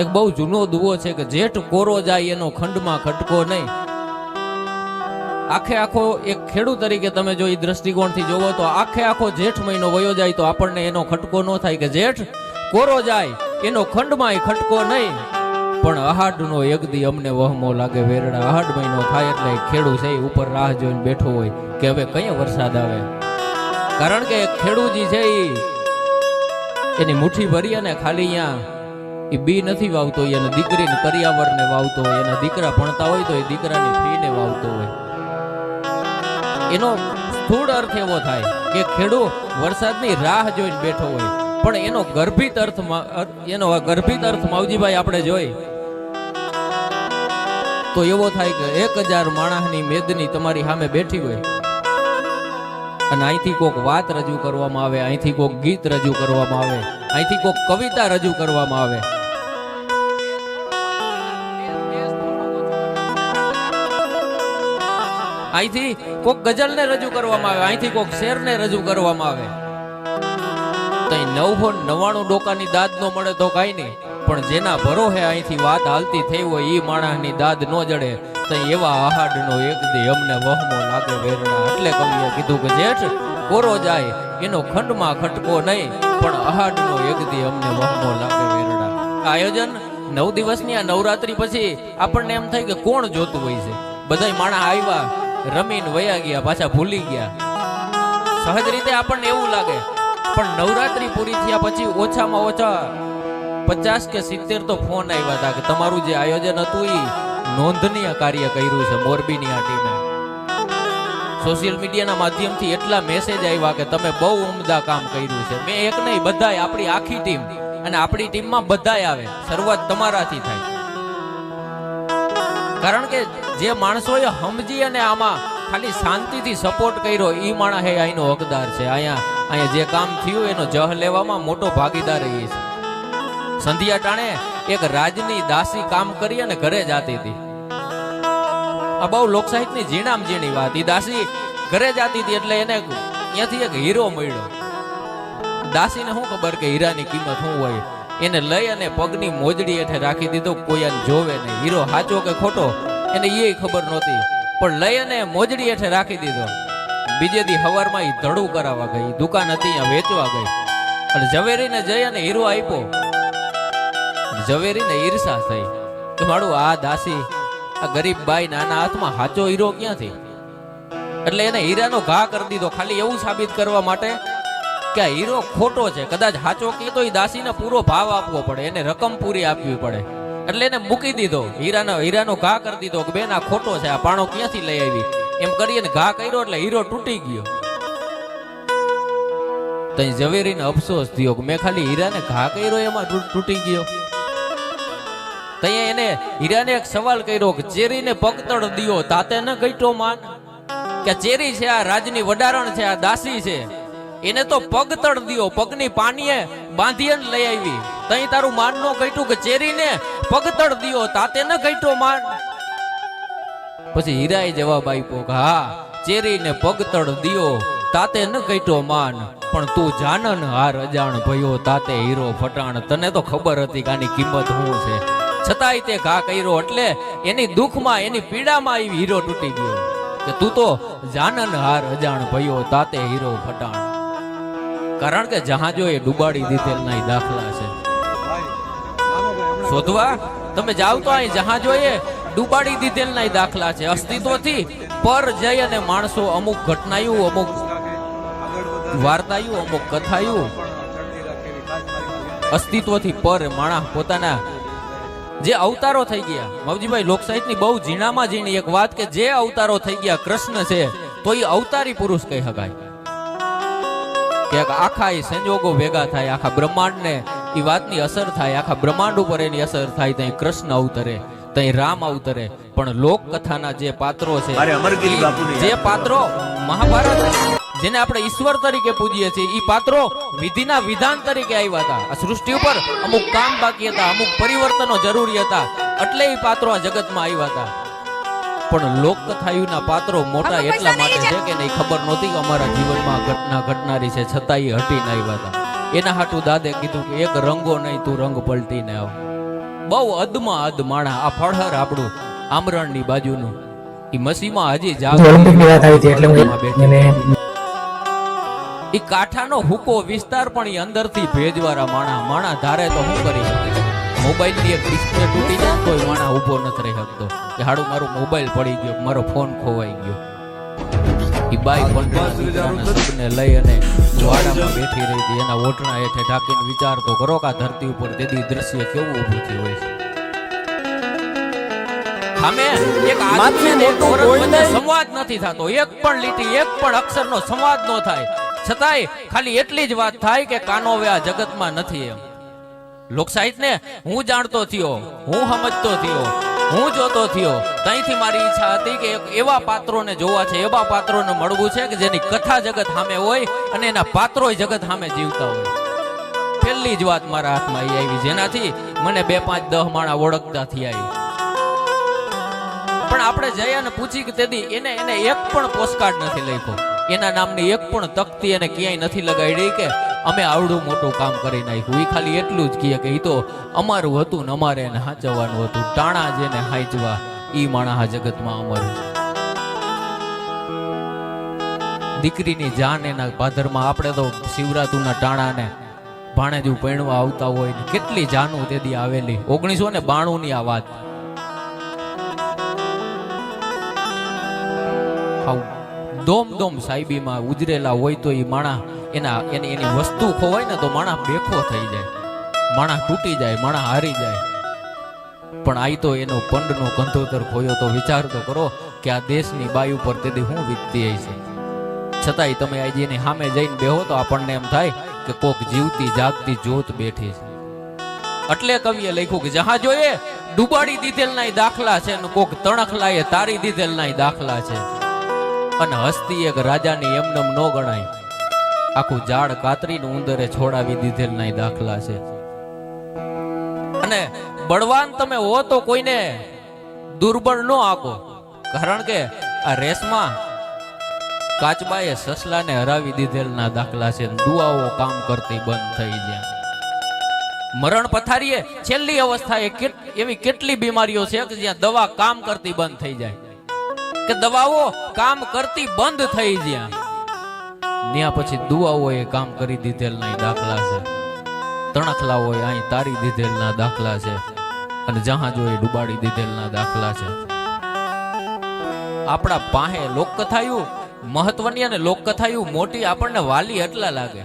એક બહુ જૂનો દુવો છે કે જેઠ કોરો જાય એનો ખંડમાં ખટકો નહીં. આખે આખો એક ખેડૂત તરીકે તમે જો એ દ્રષ્ટિકોણથી જોવો તો આખે આખો જેઠ મહિનો વયો જાય તો આપણને એનો ખટકો ન થાય કે જેઠ કોરો જાય, એનો ખંડમાં ખટકો નહીં. પણ અહાડનો એક દી અમને વહમો લાગે વેરડા. અહાડ મહિનો થાય એટલે ખેડૂત છે ઉપર રાહ જોઈને બેઠો હોય કે હવે કયો વરસાદ આવે. કારણ કે ખેડૂત જે છે એ એની મુઠ્ઠી ભરી અને ખાલી અહીંયા એ બી નથી વાવતો, એને દીકરીને કરિયાવરને વાવતો હોય, એના દીકરા ભણતા હોય તો એ દીકરાની ફીને વાવતો હોય. એનો સ્થૂળ અર્થ એવો થાય કે ખેડૂત વરસાદની રાહ જોઈને બેઠો હોય. પણ એનો ગર્ભિત અર્થ એનો ગર્ભિત અર્થ માવજીભાઈ આપણે જોઈ. તો એવો થાય કે એક હજાર માણસની મેદની તમારી સામે બેઠી હોય. અને અહીંથી કોક વાત રજૂ કરવામાં આવે, અહીંથી કોક ગીત રજૂ કરવામાં આવે, અહીંથી કોક કવિતા રજૂ કરવામાં આવે. અહીંથી કોક ગઝલને રજૂ કરવામાં આવે, અહીંથી કોક શેરને રજૂ કરવામાં આવે. તો અહીં નવસો ડોકાની દાદ નો મળે તો કાંઈ નહીં, પણ જેના ભરોહે અહીંથી વાત હાલતી થઈ હોય એ માણસની દાદ ન જડે, તો એવા આહાડનો એક દી અમને વહમો લાગે વેરણા. એટલે કવિએ કીધું કે જેઠ, કોરો જાય, એનો ખંડમાં ખટકો નહીં, પણ અહાડનો એક દી અમને વહમો લાગે વેરણા. આયોજન, નવ દિવસની આ નવરાત્રી પછી આપણને એમ થાય કે કોણ જોતું હોય છે? બધાય માણસ આવ્યા રમીને વયા ગયા, પાછા ભૂલી ગયા. સહજ રીતે આપણને એવું લાગે, પણ નવરાત્રી પૂરી થયા પછી ઓછામાં ઓછા પચાસ કે સિત્તેર તો ફોન આવ્યા હતા કે તમારું જે આયોજન હતું એ નોંધનીય કાર્ય કર્યું છે મોરબીની આ ટીમે. સોશિયલ મીડિયાના માધ્યમથી એટલા મેસેજ આવ્યા કે તમે બહુ ઉમદા કામ કર્યું છે. મેં એક નહીં, બધાય આપણી આખી ટીમ અને આપણી ટીમમાં બધાય આવે. શરૂઆત તમારાથી થાય. કારણ કે જે માણસોએ સમજી અને આમાં ખાલી શાંતિથી સપોર્ટ કર્યો એ માણસ હે અહીંનો હકદાર છે. અહીંયા અહીંયા જે કામ થયું, એનો જહ લેવામાં મોટો ભાગીદાર એ છે. સંધ્યા ટાણે એક રાજની દાસી કામ કરી અને ઘરે જાતી હતી. આ બહુ લોકસાહિત્યની ઝીણામ ઝીણી વાત. એ દાસી ઘરે જાતી હતી એટલે એને ત્યાંથી એક હીરો મળ્યો. દાસીને શું ખબર કે હીરાની કિંમત શું હોય? એને લઈ અને પગની મોજડી હેઠે રાખી દીધો. કોઈ એને જોવે નહીં. હીરો સાચો કે ખોટો? એને એ ખબર નહોતી. પણ લઈ અને મોજડી હેઠે રાખી દીધો. બીજે દી હવારમાં એ ધડું કરાવવા ગઈ. દુકાન હતી, અહીંયા વેચવા ગઈ. અને ઝવેરીને જઈ અને હીરો આપ્યો. ઝવેરીને ઈર્ષા થઈ. કે મારું આ દાસી, આ ગરીબ બાઈ નાના હાથમાં હાચો હીરો ક્યાંથી? એટલે એને હીરાનો ઘા કરી દીધો. ખાલી એવું સાબિત કરવા માટે કે આ હીરો ખોટો છે, કદાચ હાચો કે તો એ પૂરો ભાવ આપવો પડે, એને રકમ પૂરી આપવી પડે. એટલે એને મૂકી દીધો, હીરાનો હીરાનો ઘા કરી દીધો કે બેન, આ ખોટો છે, આ પાણો ક્યાંથી લઈ આવી? એમ કરીને ઘા કર્યો એટલે હીરો તૂટી ગયો. તઈ ઝવેરીને અફસોસ થયો કે મેં ખાલી હીરાને ઘા કર્યો, એમાં તૂટી ગયો. તઈ એને હીરાને એક સવાલ કર્યો કે ચેરીને પગતળ દિયો, તાતે ન ગઈટો માન? કે ચેરી છે, આ રાજની વડારણ છે, આ દાસી છે? એને તો પગતળ દિયો પગની પાનીએ બાંધીએ લઈ આવી. તઈ તારું માન નો કઈટું કે ચેરીને પગતળ દિયો તાતે ન કઈટો માન. પછી હીરાએ જવાબ આપ્યો કે, હા, ચેરીને પગતળ દિયો તાતે ન કઈટો માન. પણ તું જાનન હાર અજાણ ભયો, તાતે હીરો ફટાણ. તને તો ખબર હતી કે આની કિંમત શું છે. છતાંય તે ઘા કર્યો એટલે એની દુઃખમાં, એની પીડામાં આવી હીરો તૂટી ગયો. કે તું તો જાનન હાર અજાણ ભયો, તાતે હીરો ફટાણ. કારણ કે જહાજો એ ડુબાડી દીધેલ ના દાખલા છે. શોધવા તમે જાવ તો અહીં જહાજો એ ડુબાડી દીધેલ ના દાખલા છે. અસ્તિત્વથી પર જઈ અને માણસો અમુક ઘટનાયું, અમુક વાર્તાયું, અમુક કથાયું. અસ્તિત્વથી પર માણસ પોતાના જે અવતારો થઈ ગયા. મવજીભાઈ, લોકસાહિત્યની બહુ ઝીણામાં ઝીણી એક વાત કે જે અવતારો થઈ ગયા, કૃષ્ણ છે, તો એ અવતારી પુરુષ કહી શકાય. કે આખા એ સંજોગો ભેગા થાય આખા બ્રહ્માંડને એ વાતની અસર થાય આખા બ્રહ્માંડ ઉપર એની અસર થાય ત્યાં કૃષ્ણ અવતરે ત્યાં રામ અવતરે. પણ લોક કથાના જે પાત્રો છે જે પાત્રો મહાભારત જેને આપણે ઈશ્વર તરીકે પૂજીએ છીએ એ પાત્રો વિધિના વિધાન તરીકે આવ્યા હતા. આ સૃષ્ટિ ઉપર અમુક કામ બાકી હતા અમુક પરિવર્તનો જરૂરી હતા. એટલે એ પાત્રો આ જગતમાં આવ્યા હતા. પણ લોકકથાયુના પાત્રો મોટા એટલા માટે છે કે નહીં ખબર નહોતી કે અમારા જીવનમાં ઘટના ઘટનારી છે છતાં એ હટીને આવ્યા હતા. એના હાટું દાદે કીધું કે એક રંગો નહીં તું રંગ પલટીને આવ. બહુ અદમાં અદ માણા આ ફળહર આપણું આમરણની બાજુનું. ઈ મસીમાં હજી જાગ એ કાંઠાનો હુકો વિસ્તાર પણ એ અંદરથી ભેજવાળા માણા માણા ધારે તો હું કરી શકે? મોબાઈલની એક ડિસ્પ્લે તૂટી જાય. કોઈ માણા ઊભો નથી રહી શકતો. કે હાડું મારો મોબાઈલ પડી ગયો મારો ફોન ખોવાઈ ગયો. ઈ બાઈ પંડ્યાના લઈ અને વાડામાં બેઠી રહી હતી. એના ઓટણા હેઠે ઢાંકીને વિચાર તો કરો કે આ ધરતી ઉપર તેદી દ્રશ્ય કેવું ઊભું થયું હોય છે. સામે એક સંવાદ નથી થતો. એક પણ લીટી એક પણ અક્ષરનો સંવાદ ન થાય. છતાંય ખાલી એટલી જ વાત થાય કે કાનો વ્યા જગતમાં નથી એમ. લોક ને હું જાણતો થયો, હું સમજતો થયો, હું જોતો થયો. ત્યાંથી મારી ઈચ્છા હતી કે એવા પાત્રોને જોવા છે, એવા પાત્રોને મળવું છે કે જેની કથા જગત સામે હોય અને એના પાત્રો જગત સામે જીવતા હોય. છેલ્લી જ વાત મારા હાથમાં એ આવી, જેનાથી મને બે પાંચ દહ માણા ઓળખતા થયા પણ આપણે જઈ અને પૂછી કે તેદી એને એને એક પણ પોસ્ટકાર્ડ નથી લખ્યો. એના નામની એક પણ તકતી એને ક્યાંય નથી લગાડી કે અમે આવડું મોટું કામ કરી નાખ્યું. એ ખાલી એટલું જ કહે કે એ તો અમારું હતું ને અમારે એને હાંચવાનું હતું. ટાણા જેને હાંચવા. ઈ માણા આ જગતમાં અમારું દીકરીની જાન એના પાદરમાં. આપણે તો શિવરાતુના ટાણાને ભાણેજુ પૈણવા આવતા હોય ને કેટલી જાનું તેદી આવેલી. ઓગણીસો ને બાણું ની આ વાત. દોમ દોમ સાહેબીમાં ઉજરેલા હોય તો એ માણા એના, એની એની વસ્તુ ખોવાય ને તો માણા બેખો થઈ જાય. માણા તૂટી જાય માણા હારી જાય. પણ આઈ તો એનો પંડનો કંધોતર ખોયો તો વિચાર તો કરો કે આ દેશની બાઈ ઉપર તેથી હું વીતતી હશે છતાંય તમે આજે સામે જઈને બેહો તો આપણને એમ થાય કે કોક જીવતી, જાગતી જોત બેઠી છે. એટલે કવિએ લખ્યું કે જહા જોઈએ, ડુબાડી દીધેલના દાખલા છે અને કોક તણખલાએ તારી દીધેલ નાય દાખલા છે. અને હસ્તી એક રાજાની એમનેમ ન ગણાય. આખું ઝાડ કાતરીને ઉંદરે છોડાવી દીધેલના દાખલા છે. અને બળવાન તમે હો તો કોઈને દુર્બળ ન આકો કારણ કે આ રેસમાં કાચબાએ સસલાને હરાવી દીધેલના દાખલા છે દુઆઓ કામ કરતી બંધ થઈ ગયા. મરણ પથારીએ છેલ્લી અવસ્થાએ એવી કેટલી બીમારીઓ છે કે જ્યાં દવા કામ કરતી બંધ થઈ જાય. કે દવાઓ કામ કરતી બંધ થઈ જ્યાં. ત્યાં પછી દુઆઓએ કામ કરી દીધેલના દાખલા છે. તણખલાઓએ અહીં તારી દીધેલના દાખલા છે. અને જહાજોએ ડુબાડી દીધેલના દાખલા છે. આપણા પાસે લોકકથાયું મહત્વની અને લોકકથાયું મોટી આપણને વાલી એટલા લાગે.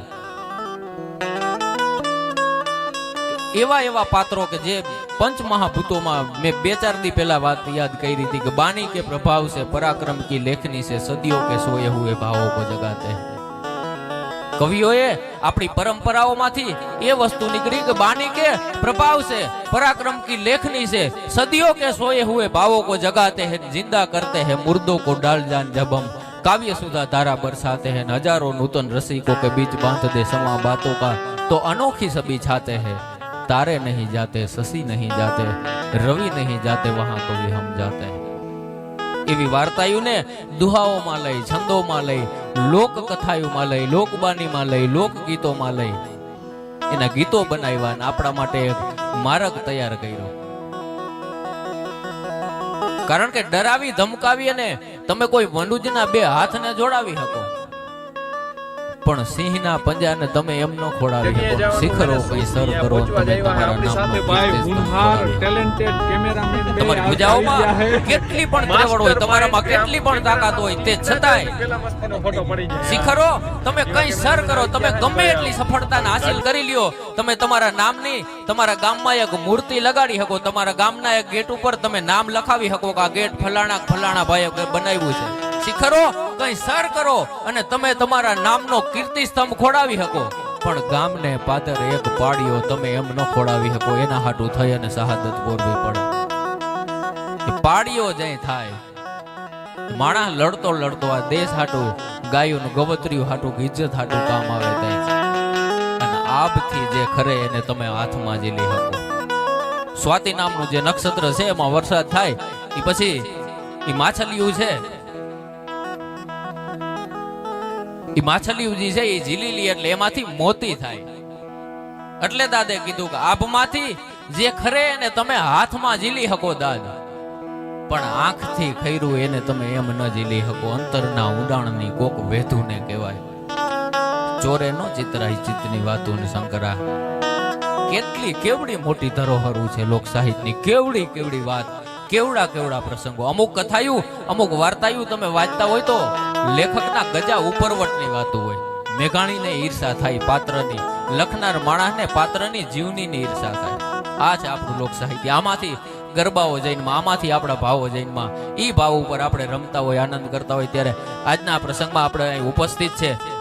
એવા એવા પાત્રો કે જે પંચ મહાભૂતોમાં મેં બે ચાર દી પહેલા વાત યાદ કરી હતી કે બાની કે પ્રભાવ છે, પરાક્રમ કી લેખની છે, સદીઓ કે સોએ હુએ ભાવો કો જગાતે કવિઓએ આપણી પરંપરાઓમાંથી એ વસ્તુ નીકળી કે બાની કે પ્રભાવ છે, પરાક્રમ કી લેખની છે, સદીઓ કે સોએ હુએ ભાવો કો જગાતે હે, જિંદા કરતે હે, મુર્દો કો ડાલ જાન જબમ કાવ્ય સુધા ધારા બરસાતે હે હજારો નૂતન રસિકો કે બીજ બાંધ દે સમા બાતો કા, તો અનોખી સબી છાતે હે, તારે નહીં જાતે, સસી નહીં જાતે, રવિ નહીં જાતે, વહાં કવિ હમ જાતે હે. એવી વાર્તાયુને દુહાઓમાં લઈ, છંદોમાં લઈ, લોકકથાઓમાં લઈ લોકબાનીમાં લઈ, લોકગીતોમાં લઈ. એના ગીતો બનાવ્યા અને આપણા માટે એક માર્ગ તૈયાર કર્યો. કારણ કે ડરાવી, ધમકાવી અને તમે કોઈ વનુજના બે હાથને જોડાવી શકો. પણ સિંહના પંજાને તમે એમ ન ખોડાવી શકો. શિખરો કઈ સર કરો તમે તમારા ભાઈ છે. કેટલી પણ ત્રેવડ હોય તમારામાં કેટલી પણ તાકાત હોય તે છતાંય શિખરો તમે કઈ સર કરો તમે ગમે એટલી સફળતાને હાસિલ કરી લ્યો. તમે તમારા નામની તમારા ગામમાં એક મૂર્તિ લગાડી શકો તમારા ગામના એક ગેટ ઉપર તમે નામ લખાવી શકો કે આ ગેટ ફલાણા ફલાણા ભાઈએ બનાવ્યું છે. શિખરો કઈ સર કરો અને તમે તમારા નામનો કીર્તિ સ્તંભ ખોડાવી શકો. પણ ગામને પાદર એક પાડ્યો તમે એમ ન ખોડાવી શકો. એના હાટું થઈ અને શહાદત પોરવી પડે. પાડ્યો જઈ થાય. માણસ લડતો લડતો આ દેશ હાટું, ગાયોનું ગવત્રિયું હાટું, ઇજ્જત હાટું કામ આવે ત્યાં. અને આપથી જે ખરે એને તમે હાથમાં લઈ શકો. સ્વાતિ નામનું જે નક્ષત્ર છે, એમાં વરસાદ થાય એ પછી એ માછલીયું છે. એ માછલીયું જે છે એ ઝીલી લે એટલે એમાંથી મોતી થાય. એટલે દાદે કીધું કે આભમાંથી જે ખરે એને તમે હાથમાં ઝીલી શકો દાદા. પણ આંખથી ખૈરું એને તમે એમ ન ઝીલી શકો. અંતરના ઉડાણની કોક વેધુને કહેવાય. ચોરે નો ચિતરાય ચિત્તની વાતો ને શંકરા. કેટલી કેવડી મોટી ધરોહરું છે લોક સાહિત્યની કેવડી કેવડી વાત. કેવડા કેવડા પ્રસંગો? અમુક કથાયું, અમુક વાર્તાયું તમે વાંચતા હોય તો લેખકના ગજા ઉપરવટની વાતો હોય. મેઘાણીને ઈર્ષા થાય પાત્રની, લખનાર માણસને પાત્રની જીવનીની ઈર્ષા થાય. આ છે આપણું લોક સાહિત્ય. આમાંથી ગરબાઓ જૈનમાં, આમાંથી આપણા ભાવો જૈનમાં. એ ભાવ ઉપર આપણે રમતા હોય, આનંદ કરતા હોય ત્યારે આજના પ્રસંગમાં આપણે અહીં ઉપસ્થિત છે.